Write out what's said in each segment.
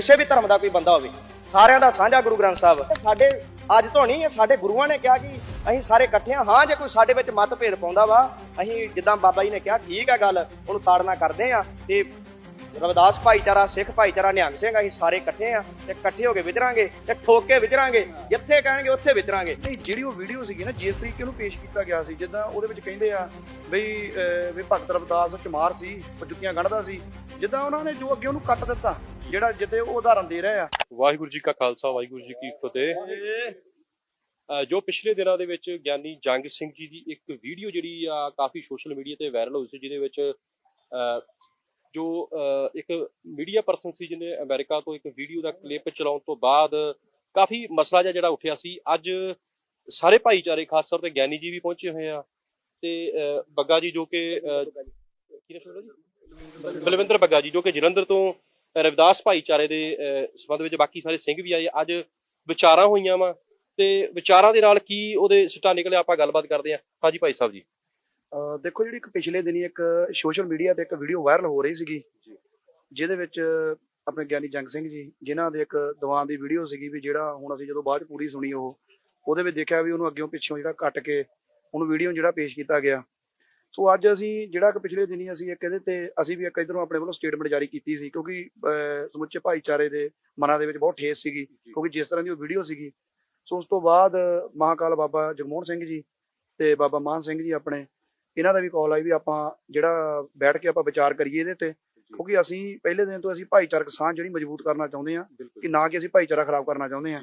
ਕਿਸੇ ਵੀ ਧਰਮ ਦਾ ਕੋਈ ਬੰਦਾ ਹੋਵੇ, ਸਾਰਿਆਂ ਦਾ ਸਾਂਝਾ ਗੁਰੂ ਗ੍ਰੰਥ ਸਾਹਿਬ। ਸਾਡੇ ਅੱਜ ਤੋਂ ਨਹੀਂ ਸਾਡੇ ਗੁਰੂਆਂ ਨੇ ਕਿਹਾ ਕਿ ਅਸੀਂ ਸਾਰੇ ਇਕੱਠੇ ਹਾਂ। ਹਾਂ, ਜੇ ਕੋਈ ਸਾਡੇ ਵਿੱਚ ਮਤਭੇਦ ਪਾਉਂਦਾ ਵਾ, ਅਸੀਂ ਜਿੱਦਾਂ ਬਾਬਾ ਜੀ ਨੇ ਕਿਹਾ, ਠੀਕ ਹੈ ਗੱਲ, ਉਹਨੂੰ ਤਾੜਨਾ ਕਰਦੇ ਆ ਤੇ ਰਵਿਦਾਸ ਭਾਈਚਾਰਾ, ਸਿੱਖ ਭਾਈਚਾਰਾ, ਨਿਹੰਗ ਸਿੰਘ, ਅਸੀਂ ਸਾਰੇ ਇਕੱਠੇ ਆ ਤੇ ਇਕੱਠੇ ਹੋ ਕੇ ਵਿਚਰਾਂਗੇ ਤੇ ਠੋਕ ਕੇ ਵਿਚਰਾਂਗੇ, ਜਿੱਥੇ ਕਹਿਣਗੇ ਉੱਥੇ ਵਿਚਰਾਂਗੇ। ਨਹੀਂ, ਜਿਹੜੀ ਉਹ ਵੀਡੀਓ ਸੀਗੀ ਨਾ, ਜਿਸ ਤਰੀਕੇ ਉਹਨੂੰ ਪੇਸ਼ ਕੀਤਾ ਗਿਆ ਸੀ, ਜਿੱਦਾਂ ਉਹਦੇ ਵਿੱਚ ਕਹਿੰਦੇ ਆ ਬਈ ਵੀ ਭਗਤ ਰਵਿਦਾਸ ਚਮਾਰ ਸੀ ਉਹ ਜੁੱਤੀਆਂ ਗੰਢਦਾ ਸੀ, ਜਿੱਦਾਂ ਉਹਨਾਂ ਨੇ ਜੋ ਅੱਗੇ ਉਹਨੂੰ ਕੱਟ ਦਿੱਤਾ। ਜਿਹੜਾ ਜਿੱਤੇ ਉਹ ਉਦਾਹਰਨ ਦੇ ਰਹੇ ਆ। ਵਾਹਿਗੁਰੂ ਜੀ ਕਾ ਖਾਲਸਾ ਵਾਹਿਗੁਰੂ ਜੀ ਕੀ ਫਤਿਹ। ਅਹ ਜੋ ਪਿਛਲੇ ਦਿਨਾਂ ਦੇ ਵਿੱਚ ਗਿਆਨੀ ਜੰਗ ਸਿੰਘ ਜੀ ਦੀ ਇੱਕ ਵੀਡੀਓ ਜਿਹੜੀ ਆ ਕਾਫੀ ਸੋਸ਼ਲ ਮੀਡੀਆ ਤੇ ਵਾਇਰਲ ਹੋਈ ਸੀ ਜਿਹਦੇ ਵਿੱਚ ਅਹ, ਜੋ ਅਹ, ਇੱਕ ਮੀਡੀਆ ਪਰਸਨ ਸੀ ਜਿਹਨੇ ਅਮਰੀਕਾ ਤੋਂ ਇੱਕ ਵੀਡੀਓ ਦਾ ਕਲਿੱਪ ਚਲਾਉਣ ਤੋਂ ਬਾਅਦ ਕਾਫੀ ਮਸਲਾ ਜਿਹਾ ਜਿਹੜਾ ਉੱਠਿਆ ਸੀ। ਅੱਜ ਸਾਰੇ ਭਾਈਚਾਰੇ ਖਾਸ ਤੌਰ ਤੇ ਗਿਆਨੀ ਜੀ ਵੀ ਪਹੁੰਚੇ ਹੋਏ ਆ ਤੇ ਅਹ, ਬੱਗਾ ਜੀ ਜੋ ਕਿ ਅਹ, ਕੀ ਨਾਮ ਸੀ ਉਹਦਾ ਜੀ? ਬਲਵਿੰਦਰ ਬੱਗਾ ਜੀ ਜੋ ਕਿ ਜਲੰਧਰ ਤੋਂ ਰਵਿਦਾਸ ਭਾਈਚਾਰੇ ਦੇ ਸੰਬੰਧ ਵਿੱਚ ਬਾਕੀ ਸਾਰੇ ਸਿੰਘ ਵੀ ਆਏ। ਅੱਜ ਵਿਚਾਰਾਂ ਹੋਈਆਂ ਵਾ। ਤੇ ਵਿਚਾਰਾਂ ਦੇ ਨਾਲ ਕੀ ਉਹਦੇ ਸਿੱਟਾ ਨਿਕਲਿਆ ਆਪਾਂ ਗੱਲਬਾਤ ਕਰਦੇ ਹਾਂ। ਹਾਂਜੀ ਭਾਈ ਸਾਹਿਬ ਜੀ। ਦੇਖੋ ਜਿਹੜੀ ਇੱਕ ਪਿਛਲੇ ਦਿਨੀ ਇੱਕ ਸੋਸ਼ਲ ਮੀਡੀਆ ਤੇ ਇੱਕ ਵੀਡੀਓ ਵਾਇਰਲ ਹੋ ਰਹੀ ਸੀਗੀ ਜਿਹਦੇ ਵਿੱਚ ਆਪਣੇ ਗਿਆਨੀ ਜੰਗ ਸਿੰਘ ਜੀ ਜਿਨ੍ਹਾਂ ਦੇ ਇੱਕ ਦੀਵਾਨ ਦੀ ਵੀਡੀਓ ਸੀਗੀ ਵੀ ਜਿਹੜਾ ਹੁਣ ਅਸੀਂ ਜਦੋਂ ਬਾਅਦ ਪੂਰੀ ਸੁਣੀ ਉਹ ਉਹਦੇ ਵਿੱਚ ਦੇਖਿਆ ਵੀ ਉਹਨੂੰ ਅੱਗਿਓਂ ਪਿੱਛੋਂ ਜਿਹੜਾ ਕੱਟ ਕੇ ਉਹਨੂੰ ਵੀਡੀਓ ਜਿਹੜਾ ਪੇਸ਼ ਕੀਤਾ ਗਿਆ। ਸੋ ਅੱਜ ਅਸੀਂ ਜਿਹੜਾ ਕਿ ਪਿਛਲੇ ਦਿਨੀ ਅਸੀਂ ਇੱਕ ਇਹਦੇ ਤੇ ਅਸੀਂ ਵੀ ਇੱਕ ਇਧਰੋਂ ਆਪਣੇ ਵੱਲੋਂ ਸਟੇਟਮੈਂਟ ਜਾਰੀ ਕੀਤੀ ਸੀ ਕਿਉਂਕਿ ਸਮੁੱਚੇ ਭਾਈਚਾਰੇ ਦੇ ਮਨਾਂ ਦੇ ਵਿੱਚ ਬਹੁਤ ਠੇਸ ਸੀਗੀ ਕਿਉਂਕਿ ਜਿਸ ਤਰ੍ਹਾਂ ਦੀ ਉਹ ਵੀਡੀਓ ਸੀਗੀ। ਸੋ ਉਸ ਤੋਂ ਬਾਅਦ ਮਹਾਕਾਲ ਬਾਬਾ ਜਗਮੋਹਨ ਸਿੰਘ ਜੀ ਤੇ ਬਾਬਾ ਮਾਨ ਸਿੰਘ ਜੀ ਆਪਣੇ ਇਹਨਾਂ ਦਾ ਵੀ ਕਾਲ ਆਈ ਵੀ ਆਪਾਂ ਜਿਹੜਾ ਬੈਠ ਕੇ ਆਪਾਂ ਵਿਚਾਰ ਕਰੀਏ ਇਹਦੇ ਤੇ। ਕਿਉਂਕਿ ਅਸੀਂ ਪਹਿਲੇ ਦਿਨ ਤੋਂ ਅਸੀਂ ਭਾਈਚਾਰਕ ਸਾਂਝ ਜਿਹੜੀ ਮਜ਼ਬੂਤ ਕਰਨਾ ਚਾਹੁੰਦੇ ਹਾਂ ਕਿ ਨਾ ਕਿ ਅਸੀਂ ਭਾਈਚਾਰਾ ਖਰਾਬ ਕਰਨਾ ਚਾਹੁੰਦੇ ਹਾਂ।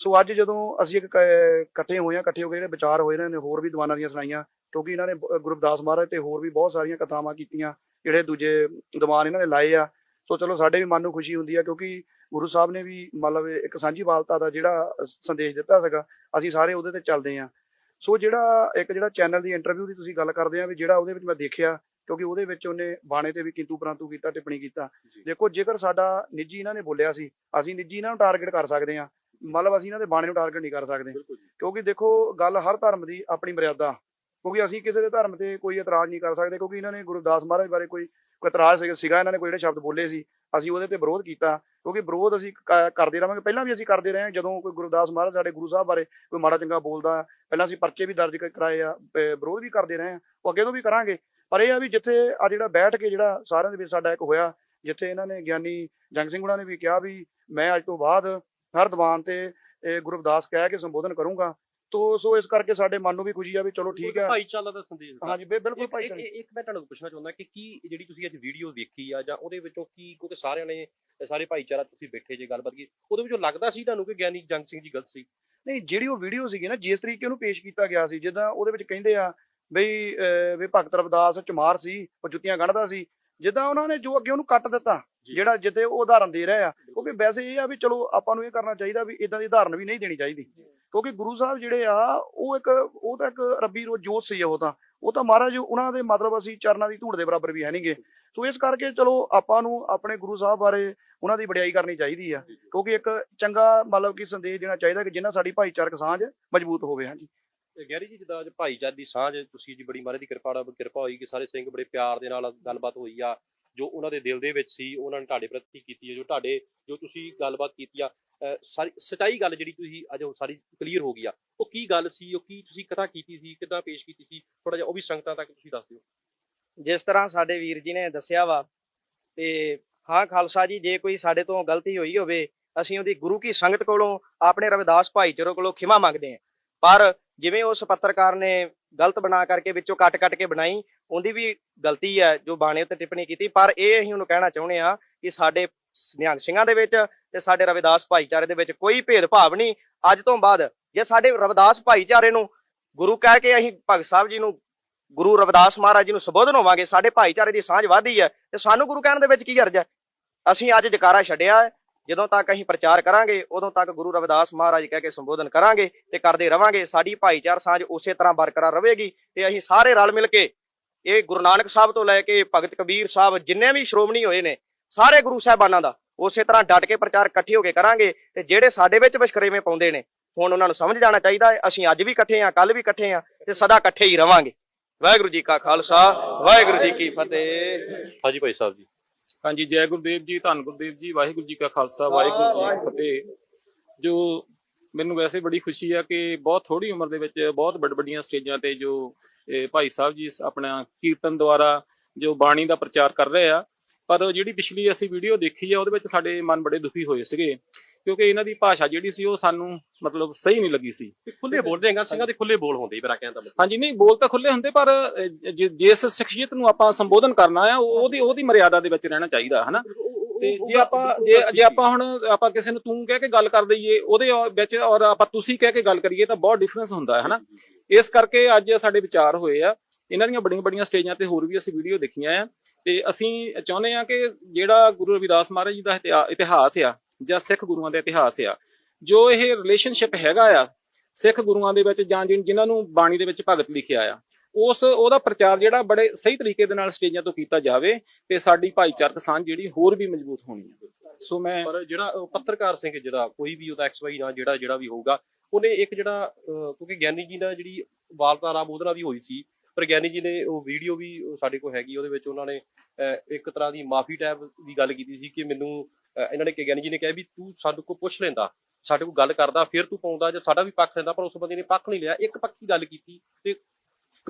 ਸੋ ਅੱਜ ਜਦੋਂ ਅਸੀਂ ਇੱਕ ਇਕੱਠੇ ਹੋਏ ਹਾਂ ਇਕੱਠੇ ਹੋ ਕੇ ਜਿਹੜੇ ਵਿਚਾਰ ਹੋਏ ਨੇ ਹੋਰ ਵੀ ਦੀਵਾਨਾਂ ਦੀਆਂ ਸੁਣਾਈਆਂ ਕਿਉਂਕਿ ਇਹਨਾਂ ਨੇ ਬ- ਗੁਰੂ ਰਵਿਦਾਸ ਮਹਾਰਾਜ ਤੇ ਹੋਰ ਵੀ ਬਹੁਤ ਸਾਰੀਆਂ ਕਥਾਵਾਂ ਕੀਤੀਆਂ ਜਿਹੜੇ ਦੂਜੇ ਦੀਵਾਨ ਇਹਨਾਂ ਨੇ ਲਾਏ ਆ। ਸੋ ਚਲੋ ਸਾਡੇ ਵੀ ਮਨ ਨੂੰ ਖੁਸ਼ੀ ਹੁੰਦੀ ਆ ਕਿਉਂਕਿ ਗੁਰੂ ਸਾਹਿਬ ਨੇ ਵੀ ਮਤਲਬ ਇੱਕ ਸਾਂਝੀ ਵਾਲਤਾ ਦਾ ਜਿਹੜਾ ਸੰਦੇਸ਼ ਦਿੱਤਾ ਸੀਗਾ ਅਸੀਂ ਸਾਰੇ ਉਹਦੇ ਤੇ ਚੱਲਦੇ ਆ ਸੋ ਜਿਹੜਾ ਇੱਕ ਜਿਹੜਾ ਚੈਨਲ ਦੀ ਇੰਟਰਵਿਊ ਦੀ ਤੁਸੀਂ ਗੱਲ ਕਰਦੇ ਆ ਵੀ ਜਿਹੜਾ ਉਹਦੇ ਵਿੱਚ ਮੈਂ ਦੇਖਿਆ ਕਿਉਂਕਿ ਉਹਦੇ ਵਿੱਚ ਉਹਨੇ ਬਾਣੇ ਤੇ ਵੀ ਕਿੰਤੂ ਪਰੰਤੂ ਕੀਤਾ ਟਿੱਪਣੀ ਕੀਤਾ। ਦੇਖੋ ਜੇਕਰ ਸਾਡਾ ਨਿੱਜੀ ਇਹਨਾਂ ਨੇ ਬੋਲਿਆ ਸੀ ਅਸੀਂ ਨਿੱਜੀ ਇਹਨਾਂ ਨੂੰ ਟਾਰਗੇਟ ਕਰ ਸਕਦੇ ਆ ਮਤਲਬ ਅਸੀਂ ਇਹਨਾਂ ਦੇ ਬਾਣੇ ਨੂੰ ਟਾਰਗੇਟ ਨਹੀਂ ਕਰ ਸਕਦੇ। ਕਿਉਂਕਿ ਦੇਖੋ ਗੱਲ ਹਰ ਧਰਮ ਦੀ ਆਪਣੀ ਮਰਿਆਦਾ। ਕਿਉਂਕਿ ਅਸੀਂ ਕਿਸੇ ਦੇ ਧਰਮ ਤੇ ਕੋਈ ਇਤਰਾਜ਼ ਨਹੀਂ ਕਰ ਸਕਦੇ ਕਿਉਂਕਿ ਇਹਨਾਂ ਨੇ ਗੁਰੂ ਰਵਿਦਾਸ ਮਹਾਰਾਜ ਬਾਰੇ ਕੋਈ ਕੋਈ ਇਤਰਾਜ਼ ਸੀਗਾ- ਇਹਨਾਂ ਨੇ ਕੋਈ ਜਿਹੜੇ ਸ਼ਬਦ ਬੋਲੇ ਸੀ ਅਸੀਂ ਉਹਦੇ ਤੇ ਵਿਰੋਧ ਕੀਤਾ। ਕਿਉਂਕਿ ਵਿਰੋਧ ਅਸੀਂ ਕਰਦੇ ਰਵਾਂਗੇ ਪਹਿਲਾਂ ਵੀ ਅਸੀਂ ਕਰਦੇ ਰਹੇ ਹਾਂ ਜਦੋਂ ਕੋਈ ਗੁਰੂ ਰਵਿਦਾਸ ਮਹਾਰਾਜ ਸਾਡੇ ਗੁਰੂ ਸਾਹਿਬ ਬਾਰੇ ਕੋਈ ਮਾੜਾ ਚੰਗਾ ਬੋਲਦਾ ਪਹਿਲਾਂ ਅਸੀਂ ਪਰਚੇ ਵੀ ਦਰਜ ਕਰਾਏ ਆ ਵਿਰੋਧ ਵੀ ਕਰਦੇ ਰਹੇ ਹਾਂ। ਉਹ ਅੱਗੇ ਤੋਂ ਵੀ ਕਰਾਂਗੇ। ਪਰ ਇਹ ਆ ਵੀ ਜਿੱਥੇ ਆ ਜਿਹੜਾ ਬੈਠ ਕੇ ਜਿਹੜਾ ਸਾਰਿਆਂ ਦੇ ਵਿੱਚ ਸਾਡਾ ਇੱਕ ਹੋਇਆ ਜਿੱਥੇ ਇਹਨਾਂ ਨੇ ਗਿਆਨੀ ਜੰਗ ਸਿੰਘ ਹੁਣਾਂ ਨੇ ਵੀ ਕਿਹਾ ਵੀ ਮੈਂ ਅੱਜ ਤੋਂ ਬਾਅਦ ਹਰ ਦੀਵਾਨ ਤੇ ਇਹ ਗੁਰੂ ਰਵਿਦਾਸ ਕਹਿ ਕੇ ਸੰਬੋਧਨ ਕਰੂੰਗਾ। ਤੋ ਸੋ ਇਸ ਕਰਕੇ ਸਾਡੇ ਮਨ ਨੂੰ ਵੀ ਖੁਸ਼ੀ ਆ ਵੀ ਚਲੋ ਠੀਕ ਹੈ ਭਾਈਚਾਰਾ ਦਾ ਸੰਦੇਸ਼। ਹਾਂਜੀ ਬਿਲਕੁਲ ਇੱਕ ਭਾਈ ਇੱਕ- ਮੈਂ ਤੁਹਾਨੂੰ ਪੁੱਛਣਾ ਚਾਹੁੰਦਾ ਕਿ ਕੀ ਜਿਹੜੀ ਤੁਸੀਂ ਅੱਜ ਵੀਡੀਓ ਵੇਖੀ ਆ ਜਾਂ ਉਹਦੇ ਵਿੱਚੋਂ ਕੀ ਕਿਉਂਕਿ ਸਾਰਿਆਂ ਨੇ ਸਾਰੇ ਭਾਈਚਾਰਾ ਤੁਸੀਂ ਬੈਠੇ ਜੇ ਗੱਲਬਾਤ ਕੀ ਉਹਦੇ ਵਿੱਚੋਂ ਲੱਗਦਾ ਸੀ ਤੁਹਾਨੂੰ ਕਿ ਗਿਆਨੀ ਜੰਗ ਸਿੰਘ ਜੀ ਗਲਤ ਸੀ? ਨਹੀਂ ਜਿਹੜੀ ਉਹ ਵੀਡੀਓ ਸੀਗੀ ਨਾ ਜਿਸ ਤਰੀਕੇ ਨੂੰ ਪੇਸ਼ ਕੀਤਾ ਗਿਆ ਸੀ ਜਿੱਦਾਂ ਉਹਦੇ ਵਿੱਚ ਕਹਿੰਦੇ ਆ ਬਈ ਵੀ ਭਗਤ ਰਵਿਦਾਸ ਚਮਾਰ ਸੀ ਉਹ ਜੁੱਤੀਆਂ ਗੰਢਦਾ ਸੀ ਜਿੱਦਾਂ ਉਹਨਾਂ ਨੇ ਜੋ ਅੱਗੇ ਉਹਨੂੰ ਕੱਟ ਦਿੱਤਾ। ਜਿਹੜਾ ਜਿੱਤੇ ਉਹ ਉਦਾਹਰਨ ਦੇ ਰਹੇ ਆ ਕਿਉਂਕਿ ਵੈਸੇ ਇਹ ਆ ਵੀ ਚਲੋ ਆਪਾਂ ਨੂੰ ਇਹ ਕਰਨਾ ਚਾਹੀਦਾ ਵੀ ਇਦਾਂ ਦੀ ਉਦਾਹਰਨ ਵੀ ਨਹੀਂ ਦੇਣੀ ਚਾਹੀਦੀ। ਕਿਉਂਕਿ ਗੁਰੂ ਸਾਹਿਬ ਜਿਹੜੇ ਆ ਉਹ ਇੱਕ ਉਹ ਤਾਂ ਇੱਕ ਰੱਬੀ ਰੋ ਜੋਤ ਸੀ ਉਹ ਤਾਂ। ਉਹ ਤਾਂ ਮਹਾਰਾਜ ਉਹਨਾਂ ਦੇ ਮਤਲਬ ਅਸੀਂ ਚਰਨਾਂ ਦੀ ਧੂੜ ਦੇ ਬਰਾਬਰ ਵੀ ਹੈ ਨਹੀਂਗੇ ਸੋ ਇਸ ਕਰਕੇ ਚਲੋ ਆਪਾਂ ਨੂੰ ਆਪਣੇ ਗੁਰੂ ਸਾਹਿਬ ਬਾਰੇ ਉਹਨਾਂ ਦੀ ਵਡਿਆਈ ਕਰਨੀ ਚਾਹੀਦੀ ਆ। ਕਿਉਂਕਿ ਇੱਕ ਚੰਗਾ ਮਤਲਬ ਕਿ ਸੰਦੇਸ਼ ਦੇਣਾ ਚਾਹੀਦਾ ਕਿ ਜਿੰਨਾ ਸਾਡੀ ਭਾਈਚਾਰਕ ਸਾਂਝ ਮਜ਼ਬੂਤ ਹੋਵੇ ਹਾਂਜੀ। ਗੈਰੀ ਜੀ ਜਿੱਦਾਂ ਅੱਜ ਭਾਈਚਾਰੇ ਦੀ ਸਾਂਝ ਤੁਸੀਂ ਜੀ ਬੜੀ ਮਹਾਰਾਜ ਦੀ ਕਿਰਪਾ ਨਾਲ ਕਿਰਪਾ ਹੋਈ ਕਿ ਸਾਰੇ ਸਿੰਘ ਬੜੇ ਪਿਆਰ ਦੇ ਨਾਲ ਗੱਲਬਾਤ ਹੋਈ ਆ। ਜੋ ਉਹਨਾਂ ਦੇ ਦਿਲ ਦੇ ਵਿੱਚ ਸੀ, ਉਹਨਾਂ ਨੇ ਤੁਹਾਡੇ ਪ੍ਰਤੀ ਕੀਤੀ ਹੈ, ਜੋ ਤੁਹਾਡੇ, ਜੋ ਤੁਸੀਂ ਗੱਲਬਾਤ ਕੀਤੀ ਆ ਸਾਰੀ, ਸਚਾਈ ਗੱਲ ਜਿਹੜੀ ਤੁਸੀਂ ਅੱਜ ਉਹ ਸਾਰੀ ਕਲੀਅਰ ਹੋ ਗਈ ਆ, ਉਹ ਕੀ ਗੱਲ ਸੀ, ਉਹ ਕੀ ਤੁਸੀਂ ਕਥਾ ਕੀਤੀ ਸੀ, ਕਿੱਦਾਂ ਪੇਸ਼ ਕੀਤੀ ਸੀ ਥੋੜਾ ਜਿਹਾ ਉਹ ਵੀ ਸੰਗਤਾਂ ਤੱਕ ਤੁਸੀਂ ਦੱਸ ਦਿਓ। ਜਿਸ ਤਰ੍ਹਾਂ ਸਾਡੇ ਵੀਰ ਜੀ ਨੇ ਦੱਸਿਆ ਵਾ, ਤੇ ਹਾਂ ਖਾਲਸਾ ਜੀ, ਜੇ ਕੋਈ ਸਾਡੇ ਤੋਂ ਗਲਤੀ ਹੋਈ ਹੋਵੇ, ਅਸੀਂ ਉਹਦੀ ਗੁਰੂ ਕੀ ਸੰਗਤ ਕੋਲੋਂ, ਆਪਣੇ ਰਵਿਦਾਸ ਭਾਈਚਾਰੋ ਕੋਲੋਂ ਖਿਮਾ ਮੰਗਦੇ ਹਾਂ। ਪਰ ਜਿਵੇਂ ਉਸ ਪੱਤਰਕਾਰ ਨੇ ਗਲਤ ਬਣਾ ਕਰਕੇ ਵਿੱਚੋਂ ਕੱਟ-ਕੱਟ ਕੇ ਬਣਾਈ, ਉਹਦੀ ਵੀ ਗਲਤੀ ਹੈ ਜੋ ਬਾਣੇ ਉੱਤੇ ਟਿੱਪਣੀ ਕੀਤੀ, ਪਰ ਇਹ ਅਸੀਂ ਉਹਨੂੰ ਕਹਿਣਾ ਚਾਹੁੰਦੇ ਆ ਕਿ ਸਾਡੇ ਨਿਹੰਗ ਸਿੰਘਾਂ ਦੇ ਵਿੱਚ ਤੇ ਸਾਡੇ ਰਵਿਦਾਸ ਭਾਈਚਾਰੇ ਦੇ ਵਿੱਚ ਕੋਈ ਭੇਦਭਾਵ ਨਹੀਂ। ਅੱਜ ਤੋਂ ਬਾਅਦ ਜੇ ਸਾਡੇ ਰਵਿਦਾਸ ਭਾਈਚਾਰੇ ਨੂੰ ਗੁਰੂ ਕਹਿ ਕੇ ਅਸੀਂ ਭਗਤ ਸਾਹਿਬ ਜੀ ਨੂੰ, ਗੁਰੂ ਰਵਿਦਾਸ ਮਹਾਰਾਜ ਜੀ ਨੂੰ ਸੰਬੋਧਨ ਹੋਵਾਂਗੇ, ਸਾਡੇ ਭਾਈਚਾਰੇ ਦੀ ਸਾਂਝ ਵਧੀ ਹੈ ਤੇ ਸਾਨੂੰ ਗੁਰੂ ਕਹਿਣ ਦੇ ਵਿੱਚ ਕੀ ਹਰਜ ਹੈ? ਅਸੀਂ ਅੱਜ ਜਕਾਰਾ ਛੱਡਿਆ ਹੈ ਜਦੋਂ ਤੱਕ ਅਸੀਂ ਪ੍ਰਚਾਰ ਕਰਾਂਗੇ, ਉਦੋਂ ਤੱਕ ਗੁਰੂ ਰਵਿਦਾਸ ਮਹਾਰਾਜ ਕਹਿ ਕੇ ਸੰਬੋਧਨ ਕਰਾਂਗੇ ਤੇ ਕਰਦੇ ਰਵਾਂਗੇ। ਸਾਡੀ ਭਾਈਚਾਰ ਸਾਂਝ ਉਸੇ ਤਰ੍ਹਾਂ ਬਰਕਰਾਰ ਰਹੇਗੀ ਤੇ ਅਸੀਂ ਸਾਰੇ ਰਲ ਮਿਲ ਕੇ ਇਹ ਗੁਰੂ ਨਾਨਕ ਸਾਹਿਬ ਤੋਂ ਲੈ ਕੇ ਭਗਤ ਕਬੀਰ ਸਾਹਿਬ ਜਿੰਨੇ ਵੀ ਸ਼੍ਰੋਮਣੀ ਹੋਏ ਨੇ, ਸਾਰੇ ਗੁਰੂ ਸਾਹਿਬਾਨਾਂ ਦਾ ਉਸੇ ਤਰ੍ਹਾਂ ਡਟ ਕੇ ਪ੍ਰਚਾਰ ਇਕੱਠੇ ਹੋ ਕੇ ਕਰਾਂਗੇ ਤੇ ਜਿਹੜੇ ਸਾਡੇ ਵਿੱਚ ਵਿਸ਼ਕਰੇਵੇਂ ਪਾਉਂਦੇ ਨੇ, ਹੁਣ ਉਹਨਾਂ ਨੂੰ ਸਮਝ ਜਾਣਾ ਚਾਹੀਦਾ ਹੈ। ਅਸੀਂ ਅੱਜ ਵੀ ਇਕੱਠੇ ਹਾਂ ਕੱਲ ਵੀ ਇਕੱਠੇ ਹਾਂ ਤੇ ਸਦਾ ਇਕੱਠੇ ਹੀ ਰਵਾਂਗੇ। ਵਾਹਿਗੁਰੂ ਜੀ ਕਾ ਖਾਲਸਾ, ਵਾਹਿਗੁਰੂ ਜੀ ਕੀ ਫਤਿਹ। ਹਾਂਜੀ ਭਾਈ ਸਾਹਿਬ ਜੀ। ਹਾਂਜੀ, ਜੈ ਗੁਰਦੇਵ ਜੀ, ਧੰਨ ਗੁਰਦੇਵ ਜੀ, ਵਾਹਿਗੁਰੂ ਜੀ ਕਾ ਖਾਲਸਾ, ਵਾਹਿਗੁਰੂ ਜੀ ਕੀ ਫਤਿਹ। ਜੋ ਮੈਨੂੰ ਵੈਸੇ ਬੜੀ ਖੁਸ਼ੀ ਆ ਕਿ ਬਹੁਤ ਥੋੜੀ ਉਮਰ ਦੇ ਵਿੱਚ ਬਹੁਤ ਵੱਡ ਵੱਡੀਆਂ ਸਟੇਜਾਂ ਤੇ ਜੋ ਭਾਈ ਸਾਹਿਬ ਜੀ ਆਪਣਾ ਕੀਰਤਨ ਦੁਆਰਾ ਜੋ ਬਾਣੀ ਦਾ ਪ੍ਰਚਾਰ ਕਰ ਰਹੇ ਆ, ਪਰ ਜਿਹੜੀ ਪਿਛਲੀ ਅਸੀਂ ਵੀਡੀਓ ਦੇਖੀ ਆ, ਉਹਦੇ ਵਿੱਚ ਸਾਡੇ ਮਨ ਬੜੇ ਦੁਖੀ ਹੋਏ ਸੀਗੇ। ਕਿਉਂਕਿ ਇਹਨਾਂ ਦੀ ਭਾਸ਼ਾ ਜਿਹੜੀ ਸੀ ਉਹ ਸਾਨੂੰ ਮਤਲਬ ਸਹੀ ਨਹੀਂ ਲੱਗੀ ਸੀ। ਖੁੱਲੇ ਬੋਲਦੇ ਹੈਗਾ ਸਿੰਘਾਂ ਦੇ ਖੁੱਲੇ ਬੋਲ ਹੁੰਦੇ ਮੇਰਾ ਕਹਿਣ ਦਾ ਮਤਲਬ। ਹਾਂਜੀ ਨਹੀਂ ਬੋਲ ਤਾਂ ਖੁੱਲੇ ਹੁੰਦੇ ਪਰ ਜਿਸ ਸ਼ਖਸੀਅਤ ਨੂੰ ਆਪਾਂ ਸੰਬੋਧਨ ਕਰਨਾ ਆ ਉਹ- ਉਹਦੀ ਉਹਦੀ ਮਰਿਆਦਾ ਦੇ ਵਿੱਚ ਰਹਿਣਾ ਚਾਹੀਦਾ ਹਨਾ? ਤੇ ਜੇ ਆਪਾਂ ਜੇ ਜੇ ਆਪਾਂ ਹੁਣ ਆਪਾਂ ਕਿਸੇ ਨੂੰ ਤੂੰ ਕਹਿ ਕੇ ਗੱਲ ਕਰ ਦਈਏ ਉਹਦੇ ਵਿੱਚ ਔਰ ਆਪਾਂ ਤੁਸੀਂ ਕਹਿ ਕੇ ਗੱਲ ਕਰੀਏ ਤਾਂ ਬਹੁਤ ਡਿਫਰੈਂਸ ਹੁੰਦਾ ਹੈ ਹਨਾ? ਇਸ ਕਰਕੇ ਅੱਜ ਸਾਡੇ ਵਿਚਾਰ ਹੋਏ ਆ। ਇਹਨਾਂ ਦੀਆਂ ਬੜੀਆਂ ਬੜੀਆਂ ਸਟੇਜਾਂ ਤੇ ਹੋਰ ਵੀ ਅਸੀਂ ਵੀਡੀਓ ਦੇਖੀਆਂ ਆ। ਤੇ ਅਸੀਂ ਚਾਹੁੰਦੇ ਆ ਕਿ ਜਿਹੜਾ ਗੁਰੂ ਰਵਿਦਾਸ ਮਹਾਰਾਜ ਜੀ ਦਾ ਇਤਿਹਾ- ਇਤਿਹਾਸ ਆ ਜਾਂ ਸਿੱਖ ਗੁਰੂਆਂ ਦਾ ਇਤਿਹਾਸ ਆ ਜੋ ਇਹ ਰਿਲੇਸ਼ਨਸ਼ਿਪ ਹੈਗਾ ਆ ਸਿੱਖ ਗੁਰੂਆਂ ਦੇ ਵਿੱਚ ਜਾਂ ਜਿਨ੍ਹਾਂ ਨੂੰ ਬਾਣੀ ਦੇ ਵਿੱਚ ਭਗਤ ਲਿਖਿਆ ਆ ਉਸ ਉਹਦਾ ਪ੍ਰਚਾਰ ਜਿਹੜਾ ਬੜੇ ਸਹੀ ਤਰੀਕੇ ਦੇ ਨਾਲ ਸਟੇਜਾਂ ਤੋਂ ਕੀਤਾ ਜਾਵੇ ਤੇ ਸਾਡੀ ਭਾਈਚਾਰਕ ਸਾਂਝ ਜਿਹੜੀ ਹੋਰ ਵੀ ਮਜ਼ਬੂਤ ਹੋਣੀ ਹੈ ਸੋ ਮੈਂ ਪਰ ਜਿਹੜਾ ਪੱਤਰਕਾਰ ਸਿੰਘ ਜਿਹੜਾ ਕੋਈ ਵੀ ਉਹਦਾ ਐਕਸ ਵਾਈ ਨਾ ਜਿਹੜਾ ਜਿਹੜਾ ਵੀ ਹੋਊਗਾ ਉਹਨੇ ਇੱਕ ਜਿਹੜਾ ਕਿਉਂਕਿ ਗਿਆਨੀ ਜੀ ਨਾਲ ਜਿਹੜੀ ਵਾਰਤਾਲਾਪ ਉਹਦੇ ਨਾਲ ਵੀ ਹੋਈ ਸੀ ਪਰ ਗਿਆਨੀ ਜੀ ਨੇ ਉਹ ਵੀਡੀਓ ਵੀ ਸਾਡੇ ਕੋਲ ਹੈਗੀ ਉਹਦੇ ਵਿੱਚ ਉਹਨਾਂ ਨੇ ਅਹ, ਇੱਕ ਤਰ੍ਹਾਂ ਦੀ ਮਾਫੀ ਟੈਬ ਦੀ ਗੱਲ ਕੀਤੀ ਸੀ ਕਿ ਮੈਨੂੰ ਇਹਨਾਂ ਨੇ ਕਿ ਗਿਆਨੀ ਜੀ ਨੇ ਕਿਹਾ ਵੀ ਤੂੰ ਸਾਡੇ ਕੋਲ ਪੁੱਛ ਲੈਂਦਾ ਸਾਡੇ ਕੋਲ ਗੱਲ ਕਰਦਾ ਫਿਰ ਤੂੰ ਪਾਉਂਦਾ ਜੇ ਸਾਡਾ ਵੀ ਪੱਖ ਲੈਂਦਾ ਪਰ ਉਸ ਬੰਦੇ ਨੇ ਪੱਖ ਨਹੀਂ ਲਿਆ। ਇੱਕ ਪੱਕੀ ਗੱਲ ਕੀਤੀ ਤੇ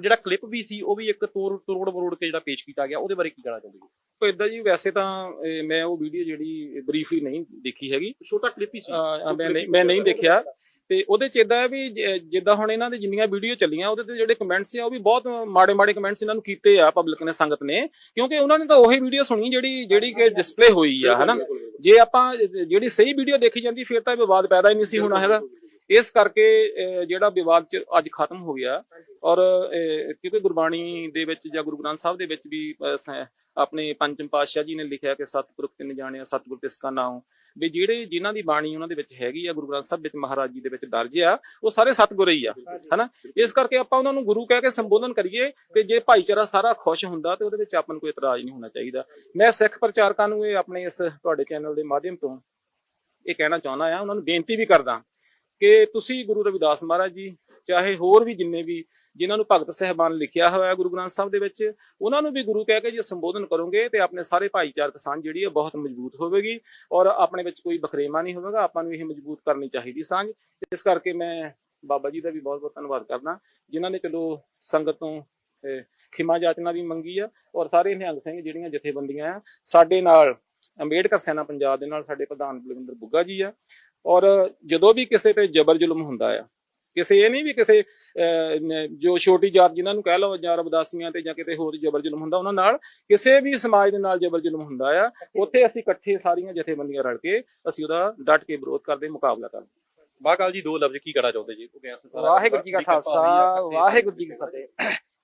ਜਿਹੜਾ ਕਲਿੱਪ ਵੀ ਸੀ ਉਹ ਵੀ ਇੱਕ ਤੋੜ ਤੋੜ ਮਰੋੜ ਕੇ ਜਿਹੜਾ ਪੇਸ਼ ਕੀਤਾ ਗਿਆ ਉਹਦੇ ਬਾਰੇ ਕੀ ਕਹਿਣਾ ਚਾਹੁੰਦੇ ਹੋ ਇਦਾਂ ਜੀ ਵੈਸੇ ਤਾਂ ਮੈਂ ਉਹ ਵੀਡੀਓ ਜਿਹੜੀ ਬਰੀਫਲੀ ਨਹੀਂ ਦੇਖੀ ਹੈਗੀ। ਛੋਟਾ ਕਲਿੱਪ ਹੀ ਸੀ। ਅਹ, ਮੈਂ ਨਹੀਂ ਮੈਂ ਨਹੀਂ ਦੇਖਿਆ। ਤੇ ਉਹਦੇ ਚ ਇਦਾਂ ਹੈ ਵੀ ਜਿੱਦਾਂ ਹੁਣ ਇਹਨਾਂ ਦੇ ਜਿੰਨੀਆਂ ਵੀਡੀਓ ਚੱਲੀਆਂ, ਉਹਦੇ ਤੇ ਜਿਹੜੇ ਕਮੈਂਟਸ ਆ, ਉਹ ਵੀ ਬਹੁਤ ਮਾੜੇ ਮਾੜੇ ਕਮੈਂਟਸ ਇਹਨਾਂ ਨੂੰ ਕੀਤੇ ਆ ਪਬਲਿਕ ਨੇ, ਸੰਗਤ ਨੇ। ਕਿਉਂਕਿ ਉਹਨਾਂ ਨੇ ਤਾਂ ਉਹੀ ਵੀਡੀਓ ਸੁਣੀ ਜਿਹੜੀ ਜਿਹੜੀ ਕਿ ਡਿਸਪਲੇ ਹੋਈ ਆ, ਹਨਾ? ਜੇ ਆਪਾਂ ਜਿਹੜੀ ਸਹੀ ਵੀਡੀਓ ਦੇਖੀ ਜਾਂਦੀ, ਫਿਰ ਤਾਂ ਵਿਵਾਦ ਪੈਦਾ ਹੀ ਨਹੀਂ ਸੀ ਹੋਣਾ ਹੈਗਾ। ਇਸ ਕਰਕੇ ਜਿਹੜਾ ਵਿਵਾਦ ਚ ਅੱਜ ਖਤਮ ਹੋ ਗਿਆ ਔਰ ਕਿਉਂਕਿ ਗੁਰਬਾਣੀ ਦੇ ਵਿੱਚ ਜਾਂ ਗੁਰੂ ਗ੍ਰੰਥ ਸਾਹਿਬ ਦੇ ਵਿੱਚ ਵੀ ਆਪਣੇ ਪੰਚਮ ਪਾਤਸ਼ਾਹ ਜੀ ਨੇ ਲਿਖਿਆ ਕਿ ਸਤਿਪੁਰਖ ਤਿੰਨ ਜਾਣਿਆ ਸਤਿਗੁਰ ਤਿਸ ਕਾ ਨਾਮ ਵੀ ਜਿਹੜੇ ਜਿਨ੍ਹਾਂ ਦੀ ਬਾਣੀ ਉਹਨਾਂ ਦੇ ਵਿੱਚ ਹੈਗੀ ਆ ਗੁਰੂ ਗ੍ਰੰਥ ਸਾਹਿਬ ਵਿੱਚ ਮਹਾਰਾਜ ਜੀ ਦੇ ਵਿੱਚ ਦਰਜ ਆ ਉਹ ਸਾਰੇ ਸਤਿਗੁਰ ਹੀ ਆ ਹਨਾ? ਇਸ ਕਰਕੇ ਆਪਾਂ ਉਹਨਾਂ ਨੂੰ ਗੁਰੂ ਕਹਿ ਕੇ ਸੰਬੋਧਨ ਕਰੀਏ ਤੇ ਜੇ ਭਾਈਚਾਰਾ ਸਾਰਾ ਖੁਸ਼ ਹੁੰਦਾ ਤੇ ਉਹਦੇ ਵਿੱਚ ਆਪਾਂ ਨੂੰ ਕੋਈ ਇਤਰਾਜ਼ ਨਹੀਂ ਹੋਣਾ ਚਾਹੀਦਾ। ਮੈਂ ਸਿੱਖ ਪ੍ਰਚਾਰਕਾਂ ਨੂੰ ਇਹ ਆਪਣੇ ਇਸ ਤੁਹਾਡੇ ਚੈਨਲ ਦੇ ਮਾਧਿਅਮ ਤੋਂ ਇਹ ਕਹਿਣਾ ਚਾਹੁੰਦਾ ਆ ਉਹਨਾਂ ਨੂੰ ਬੇਨਤੀ ਵੀ ਕਰਦਾ ਕਿ ਤੁਸੀਂ ਗੁਰੂ ਰਵਿਦਾਸ ਮਹਾਰਾਜ ਜੀ, ਚਾਹੇ ਹੋਰ ਵੀ ਜਿੰਨੇ ਵੀ ਜਿਨ੍ਹਾਂ ਨੂੰ ਭਗਤ ਸਹਿਬਾਨ ਲਿਖਿਆ ਹੋਇਆ ਹੈ ਗੁਰੂ ਗ੍ਰੰਥ ਸਾਹਿਬ ਦੇ ਵਿੱਚ, ਉਹਨਾਂ ਨੂੰ ਵੀ ਗੁਰੂ ਕਹਿ ਕੇ ਜੇ ਸੰਬੋਧਨ ਕਰੋਗੇ ਤੇ ਆਪਣੇ ਸਾਰੇ ਭਾਈਚਾਰਕ ਸਾਂਝ ਜਿਹੜੀ ਹੈ ਬਹੁਤ ਮਜ਼ਬੂਤ ਹੋਵੇਗੀ ਔਰ ਆਪਣੇ ਵਿੱਚ ਕੋਈ ਬਖਰੇਵਾ ਨਹੀਂ ਹੋਵੇਗਾ, ਆਪਾਂ ਨੂੰ ਇਹ ਮਜ਼ਬੂਤ ਕਰਨੀ ਚਾਹੀਦੀ ਸਾਂਝ। ਇਸ ਕਰਕੇ ਮੈਂ ਬਾਬਾ ਜੀ ਦਾ ਵੀ ਬਹੁਤ ਬਹੁਤ ਧੰਨਵਾਦ ਕਰਦਾ, ਜਿਨ੍ਹਾਂ ਨੇ ਚਲੋ ਸੰਗਤ ਤੋਂ ਖਿਮਾ ਜਾਚਨਾ ਵੀ ਮੰਗੀ ਆ ਔਰ ਸਾਰੇ ਨਿਹੰਗ ਸਿੰਘ ਜਿਹੜੀਆਂ ਜਥੇਬੰਦੀਆਂ ਆ, ਸਾਡੇ ਨਾਲ ਅੰਬੇਡਕਰ ਸੈਨਾ ਪੰਜਾਬ ਦੇ ਨਾਲ ਸਾਡੇ ਪ੍ਰਧਾਨ ਬਲਵਿੰਦਰ ਬੁੱਗਾ ਜੀ ਆ ਔਰ ਜਦੋਂ ਵੀ ਕਿਸੇ ਤੇ ਜ਼ਬਰ ਜ਼ੁਲਮ ਹੁੰਦਾ ਆ ਕਿਸੇ ਇਹ ਨਹੀਂ ਵੀ ਕਿਸੇ ਜੋ ਛੋਟੀ ਜਾਤ ਜਿਨ੍ਹਾਂ ਨੂੰ ਕਹਿ ਲਓ ਜਾਂ ਰਬਦਾਸੀਆਂ ਤੇ ਜਾਂ ਕਿਤੇ ਹੋਰ ਜ਼ਬਰ ਜ਼ੁਲਮ ਹੁੰਦਾ ਉਹਨਾਂ ਨਾਲ ਕਿਸੇ ਵੀ ਸਮਾਜ ਦੇ ਨਾਲ ਜ਼ਬਰ ਜ਼ੁਲਮ ਹੁੰਦਾ ਆ ਉੱਥੇ ਅਸੀਂ ਇਕੱਠੇ ਸਾਰੀਆਂ ਜਥੇਬੰਦੀਆਂ ਰਲ ਕੇ ਅਸੀਂ ਉਹਦਾ ਡਟ ਕੇ ਵਿਰੋਧ ਕਰਦੇ ਮੁਕਾਬਲਾ ਕਰਦੇ। ਬਾਕਾਲ ਜੀ ਦੋ ਲਫ਼ਜ਼ ਕੀ ਕਹਿਣਾ ਚਾਹੁੰਦੇ ਜੀ? ਵਾਹਿਗੁਰੂ ਜੀ ਕਾ ਖਾਲਸਾ ਵਾਹਿਗੁਰੂ ਜੀ ਕੀ ਫਤਿਹ।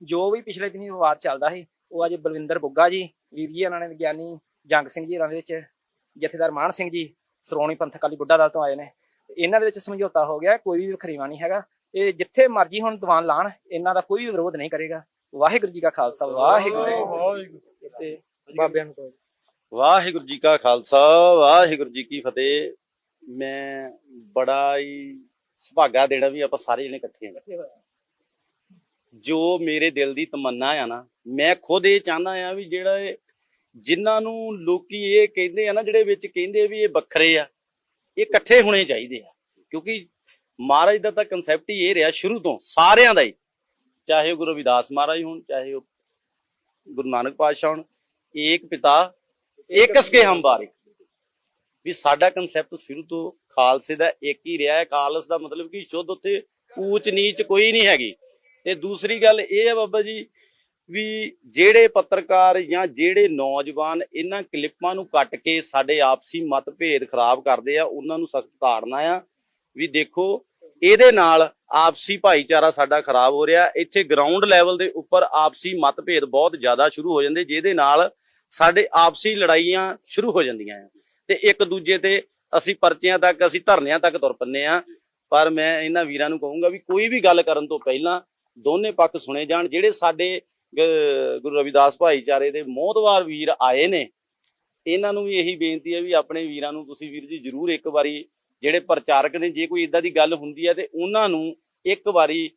ਜੋ ਵੀ ਪਿਛਲੇ ਦਿਨੀ ਵਿਵਾਦ ਚੱਲਦਾ ਸੀ ਉਹ ਅੱਜ ਬਲਵਿੰਦਰ ਬੁੱਗਾ ਜੀ ਵੀਰ ਜੀ ਇਹਨਾਂ ਨੇ ਵਿਗਿਆਨੀ ਜੰਗ ਸਿੰਘ ਜੀ ਇਹਨਾਂ ਦੇ ਵਿੱਚ ਜਥੇਦਾਰ ਮਾਨ ਸਿੰਘ ਜੀ ਸ਼੍ਰੋਮਣੀ ਪੰਥਕ ਅਕਾਲੀ ਬੁੱਢਾ ਦਲ ਤੋਂ ਆਏ ਨੇ। ਤੇ ਇਹਨਾਂ ਦੇ ਵਿੱਚ ਸਮਝੌਤਾ ਹੋ ਗਿਆ ਕੋਈ ਵੀ ਵਖਰੀਵਾ ਨਹੀਂ ਹੈਗਾ। ਇਹ ਜਿੱਥੇ ਮਰਜ਼ੀ ਹੁਣ ਦੀਵਾਨ ਲਾਣ ਇਹਨਾਂ ਦਾ ਕੋਈ ਵੀ ਵਿਰੋਧ ਨਹੀਂ ਕਰੇਗਾ। ਵਾਹਿਗੁਰੂ ਜੀ ਕਾ ਖਾਲਸਾ ਵਾਹਿਗੁਰੂ ਤੇ ਬਾਬਿਆਂ ਨੂੰ ਕਹੋ। ਵਾਹਿਗੁਰੂ ਜੀ ਕਾ ਖਾਲਸਾ ਵਾਹਿਗੁਰੂ ਜੀ ਕੀ ਫਤਿਹ। ਮੈਂ ਬੜਾ ਹੀ ਸੁਭਾਗਾ ਦੇਣਾ ਵੀ ਆਪਾਂ ਸਾਰੇ ਜਣੇ ਇਕੱਠੇ ਹਾਂ ਜੋ ਮੇਰੇ ਦਿਲ ਦੀ ਤਮੰਨਾ ਆ ਨਾ ਮੈਂ ਖੁਦ ਇਹ ਚਾਹੁੰਦਾ ਆ ਵੀ ਜਿਹੜਾ ਇਹ ਜਿਨ੍ਹਾਂ ਨੂੰ ਲੋਕੀ ਇਹ ਕਹਿੰਦੇ ਆ ਨਾ, ਜਿਹੜੇ ਵਿੱਚ ਕਹਿੰਦੇ ਵੀ ਇਹ ਵੱਖਰੇ ਆ, ਇਹ ਇਕੱਠੇ ਹੋਣੇ ਚਾਹੀਦੇ ਆ। ਕਿਉਂਕਿ ਮਹਾਰਾਜ ਦਾ ਤਾਂ ਕਨਸੈਪਟ ਹੀ ਇਹ ਰਿਹਾ ਸ਼ੁਰੂ ਤੋਂ, ਸਾਰਿਆਂ ਦਾ ਹੀ। ਚਾਹੇ ਗੁਰੂ ਰਵਿਦਾਸ ਮਹਾਰਾਜ ਹੋਣ, ਚਾਹੇ ਉਹ ਗੁਰੂ ਨਾਨਕ ਪਾਤਸ਼ਾਹ ਹੋਣ, ਏਕ ਪਿਤਾ ਇੱਕ ਸਕੇ ਹਮ ਬਾਰਿਕ। ਵੀ ਸਾਡਾ ਕਨਸੈਪਟ ਸ਼ੁਰੂ ਤੋਂ ਖਾਲਸੇ ਦਾ ਇੱਕ ਹੀ ਰਿਹਾ ਹੈ। ਖਾਲਸ ਦਾ ਮਤਲਬ ਕਿ ਸ਼ੁੱਧ ਉੱਥੇ ਊਚ ਨੀਚ ਕੋਈ ਨਹੀਂ ਹੈਗੀ। ਤੇ ਦੂਸਰੀ ਗੱਲ ਇਹ ਹੈ ਬਾਬਾ ਜੀ ਵੀ ਜਿਹੜੇ ਪੱਤਰਕਾਰ ਜਾਂ ਜਿਹੜੇ ਨੌਜਵਾਨ ਇਹਨਾਂ ਕਲਿੱਪਾਂ ਨੂੰ ਕੱਟ ਕੇ ਸਾਡੇ ਆਪਸੀ ਮਤਭੇਦ ਖਰਾਬ ਕਰਦੇ ਆ, ਉਹਨਾਂ ਨੂੰ ਸਖਤ ਤਾੜਨਾ ਆ। ਵੀ ਦੇਖੋ, ਇਹਦੇ ਨਾਲ ਆਪਸੀ ਭਾਈਚਾਰਾ ਸਾਡਾ ਖਰਾਬ ਹੋ ਰਿਹਾ। ਇੱਥੇ ਗਰਾਊਂਡ ਲੈਵਲ ਦੇ ਉੱਪਰ ਆਪਸੀ ਮਤਭੇਦ ਬਹੁਤ ਜ਼ਿਆਦਾ ਸ਼ੁਰੂ ਹੋ ਜਾਂਦੇ, ਜਿਹਦੇ ਨਾਲ ਸਾਡੇ ਆਪਸੀ ਲੜਾਈਆਂ ਸ਼ੁਰੂ ਹੋ ਜਾਂਦੀਆਂ ਆ। ਤੇ ਇੱਕ ਦੂਜੇ ਤੇ ਅਸੀਂ ਪਰਚਿਆਂ ਤੱਕ, ਅਸੀਂ ਧਰਨਿਆਂ ਤੱਕ ਤੁਰ ਪੰਨੇ ਆ। ਪਰ ਮੈਂ ਇਹਨਾਂ ਵੀਰਾਂ ਨੂੰ ਕਹੂੰਗਾ ਵੀ ਕੋਈ ਵੀ ਗੱਲ ਕਰਨ ਤੋਂ ਪਹਿਲਾਂ ਦੋਨੇ ਪੱਖ ਸੁਣੇ ਜਾਣ, ਜਿਹੜੇ ਸਾਡੇ ਗੁਰੂ ਰਵਿਦਾਸ ਭਾਈਚਾਰੇ ਦੇ ਮੋਹਤਵਾਰ ਵੀਰ ਆਏ ਨੇ। ਇਹਨਾਂ ਨੂੰ ਵੀ ਇਹੀ ਬੇਨਤੀ ਹੈ ਵੀ ਆਪਣੇ ਵੀਰਾਂ ਨੂੰ ਤੁਸੀਂ ਵੀਰ ਜੀ ਜਰੂਰ ਇੱਕ ਵਾਰੀ ਜਿਹੜੇ ਪ੍ਰਚਾਰਕ ਨੇ, ਜੇ ਕੋਈ ਇਦਾਂ ਦੀ ਗੱਲ ਹੁੰਦੀ ਹੈ ਤੇ ਉਹਨਾਂ ਨੂੰ ਇੱਕ ਵਾਰੀ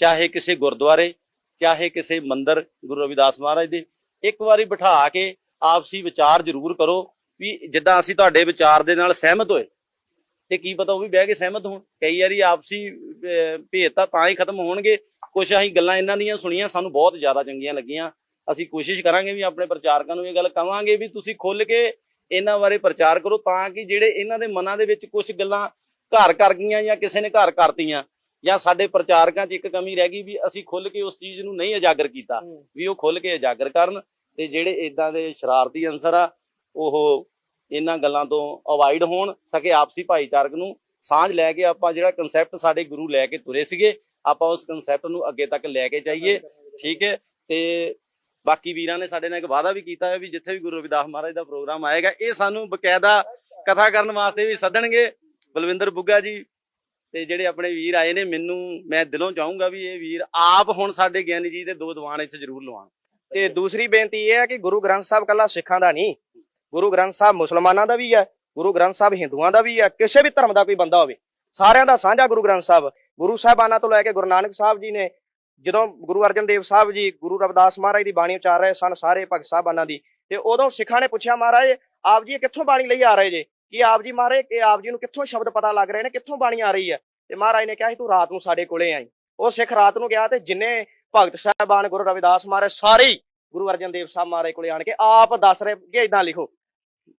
ਚਾਹੇ ਕਿਸੇ ਗੁਰਦੁਆਰੇ, ਚਾਹੇ ਕਿਸੇ ਮੰਦਰ ਗੁਰੂ ਰਵਿਦਾਸ ਮਹਾਰਾਜ ਦੇ, ਇੱਕ ਵਾਰੀ ਬਿਠਾ ਕੇ ਆਪਸੀ ਵਿਚਾਰ ਜ਼ਰੂਰ ਕਰੋ ਵੀ ਜਿੱਦਾਂ ਅਸੀਂ ਤੁਹਾਡੇ ਵਿਚਾਰ ਦੇ ਨਾਲ ਸਹਿਮਤ ਹੋਏ ਤੇ ਕੀ ਪਤਾ ਉਹ ਵੀ ਬਹਿ ਕੇ ਸਹਿਮਤ ਹੋਣ। ਕਈ ਵਾਰੀ ਆਪਸੀ ਭੇਦਤਾ ਤਾਂ ਹੀ ਖਤਮ ਹੋਣਗੇ। ਕੁਝ ਅਸੀਂ ਗੱਲਾਂ ਇਹਨਾਂ ਦੀਆਂ ਸੁਣੀਆਂ ਸਾਨੂੰ ਬਹੁਤ ਜ਼ਿਆਦਾ ਚੰਗੀਆਂ ਲੱਗੀਆਂ। ਅਸੀਂ ਕੋਸ਼ਿਸ਼ ਕਰਾਂਗੇ ਵੀ ਆਪਣੇ ਪ੍ਰਚਾਰਕਾਂ ਨੂੰ ਇਹ ਗੱਲ ਕਵਾਂਗੇ ਵੀ ਤੁਸੀਂ ਖੁੱਲ ਕੇ ਇਹਨਾਂ ਬਾਰੇ ਪ੍ਰਚਾਰ ਕਰੋ ਤਾਂ ਕਿ ਜਿਹੜੇ ਇਹਨਾਂ ਦੇ ਮਨਾਂ ਦੇ ਵਿੱਚ ਕੁਝ ਗੱਲਾਂ ਘਰ ਕਰ ਗਈਆਂ ਜਾਂ ਕਿਸੇ ਨੇ ਘਰ ਕਰਤੀਆਂ ਜਾਂ ਸਾਡੇ ਪ੍ਰਚਾਰਕਾਂ 'ਚ ਇੱਕ ਕਮੀ ਰਹਿ ਗਈ ਵੀ ਅਸੀਂ ਖੁੱਲ ਕੇ ਉਸ ਚੀਜ਼ ਨੂੰ ਨਹੀਂ ਉਜਾਗਰ ਕੀਤਾ ਵੀ ਉਹ ਖੁੱਲ ਕੇ ਉਜਾਗਰ ਕਰਨ ਤੇ ਜਿਹੜੇ ਇਦਾਂ ਦੇ ਸ਼ਰਾਰਤੀ ਅੰਸਰ ਆ ਉਹ ਇਹਨਾਂ ਗੱਲਾਂ ਤੋਂ ਅਵਾਇਡ ਹੋਣ, ਸਕੇ ਆਪਸੀ ਭਾਈਚਾਰਕ ਨੂੰ ਸਾਂਝ ਲੈ ਕੇ ਆਪਾਂ ਜਿਹੜਾ ਕਨਸੈਪਟ ਸਾਡੇ ਗੁਰੂ ਲੈ ਕੇ ਤੁਰੇ ਸੀਗੇ, ਆਪਾਂ ਉਸ ਕਨਸੈਪਟ ਨੂੰ ਅੱਗੇ ਤੱਕ ਲੈ ਕੇ ਜਾਈਏ, ਠੀਕ ਹੈ? ਤੇ ਬਾਕੀ ਵੀਰਾਂ ਨੇ ਸਾਡੇ ਨਾਲ ਇੱਕ ਵਾਅਦਾ ਵੀ ਕੀਤਾ ਹੈ ਵੀ ਜਿੱਥੇ ਵੀ ਗੁਰੂ ਰਵਿਦਾਸ ਮਹਾਰਾਜ ਦਾ ਪ੍ਰੋਗਰਾਮ ਆਏਗਾ, ਇਹ ਸਾਨੂੰ ਬਕਾਇਦਾ ਕਥਾ ਕਰਨ ਵਾਸਤੇ ਵੀ ਸੱਦਣਗੇ। ਬਲਵਿੰਦਰ ਬੁੱਗਾ ਜੀ ਤੇ ਜਿਹੜੇ ਆਪਣੇ ਵੀਰ ਆਏ ਨੇ, ਮੈਨੂੰ, ਮੈਂ ਦਿਲੋਂ ਚਾਹੂੰਗਾ ਵੀ ਇਹ ਵੀਰ ਆਪ ਹੁਣ ਸਾਡੇ ਗਿਆਨੀ ਜੀ ਦੇ ਦੋ ਦੀਵਾਨ ਇੱਥੇ ਜ਼ਰੂਰ ਲਵਾਉਣ ਤੇ ਦੂਸਰੀ ਬੇਨਤੀ ਇਹ ਹੈ ਕਿ ਗੁਰੂ ਗ੍ਰੰਥ ਸਾਹਿਬ ਕੱਲਾ ਸਿੱਖਾਂ ਦਾ ਨਹੀਂ ਗੁਰੂ ਗ੍ਰੰਥ ਸਾਹਿਬ ਮੁਸਲਮਾਨਾਂ ਦਾ ਵੀ ਹੈ, ਗੁਰੂ ਗ੍ਰੰਥ ਸਾਹਿਬ ਹਿੰਦੂਆਂ ਦਾ ਵੀ ਹੈ, ਕਿਸੇ ਵੀ ਧਰਮ ਦਾ ਕੋਈ ਬੰਦਾ ਹੋਵੇ। ਸਾਰਿਆਂ ਦਾ ਸਾਂਝਾ ਗੁਰੂ ਗ੍ਰੰਥ ਸਾਹਿਬ। ਗੁਰੂ ਸਾਹਿਬਾਨਾਂ ਤੋਂ ਲੈ ਕੇ ਗੁਰੂ ਨਾਨਕ ਸਾਹਿਬ ਜੀ ਨੇ, ਜਦੋਂ ਗੁਰੂ ਅਰਜਨ ਦੇਵ ਸਾਹਿਬ ਜੀ, ਗੁਰੂ ਰਵਿਦਾਸ ਮਹਾਰਾਜ ਦੀ ਬਾਣੀ ਉਚਾਰ ਰਹੇ ਸਨ ਸਾਰੇ ਭਗਤ ਸਾਹਿਬਾਨਾਂ ਦੀ, ਤੇ ਉਦੋਂ ਸਿੱਖਾਂ ਨੇ ਪੁੱਛਿਆ, ਮਹਾਰਾਜ, ਆਪ ਜੀ ਕਿੱਥੋਂ ਬਾਣੀ ਲਈ ਆ ਰਹੇ ਜੇ? ਕਿ ਆਪ ਜੀ ਮਹਾਰਾਜ, ਕਿ ਆਪ ਜੀ ਨੂੰ ਕਿੱਥੋਂ ਸ਼ਬਦ ਪਤਾ ਲੱਗ ਰਹੇ ਨੇ? ਕਿੱਥੋਂ ਬਾਣੀ ਆ ਰਹੀ ਹੈ? ਤੇ ਮਹਾਰਾਜ ਨੇ ਕਿਹਾ ਸੀ ਤੂੰ ਰਾਤ ਨੂੰ ਸਾਡੇ ਕੋਲੇ ਆਈ। ਉਹ ਸਿੱਖ ਰਾਤ ਨੂੰ ਗਿਆ ਤੇ ਜਿੰਨੇ ਭਗਤ ਸਾਹਿਬਾਨ, ਗੁਰੂ ਰਵਿਦਾਸ ਮਹਾਰਾਜ ਸਾਰੇ ਹੀ ਗੁਰੂ ਅਰਜਨ ਦੇਵ ਸਾਹਿਬ ਮਹਾਰਾਜ ਕੋਲੇ ਆਣ ਕੇ ਆਪ ਦੱਸ ਰਹੇ, ਕਿ ਇਦਾਂ ਲਿਖੋ।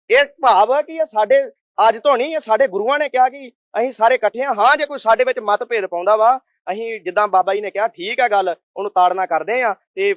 ਇਹ ਭਾਵ ਹੈ ਕਿ ਇਹ ਸਾਡੇ, ਅੱਜ ਤੋਂ ਨਹੀਂ, ਇਹ ਸਾਡੇ ਗੁਰੂਆਂ ਨੇ ਕਿਹਾ ਕਿ ਅਸੀਂ ਸਾਰੇ ਇਕੱਠੇ ਹਾਂ ਹਾਂ, ਜੇ ਕੋਈ ਸਾਡੇ ਵਿੱਚ ਮਤਭੇਦ ਪਾਉਂਦਾ ਵਾ, ਅਸੀਂ ਜਿੱਦਾਂ ਬਾਬਾ ਜੀ ਨੇ ਕਿਹਾ, ਠੀਕ ਹੈ ਗੱਲ, ਉਹਨੂੰ ਤਾੜਨਾ ਕਰਦੇ ਆ ਤੇ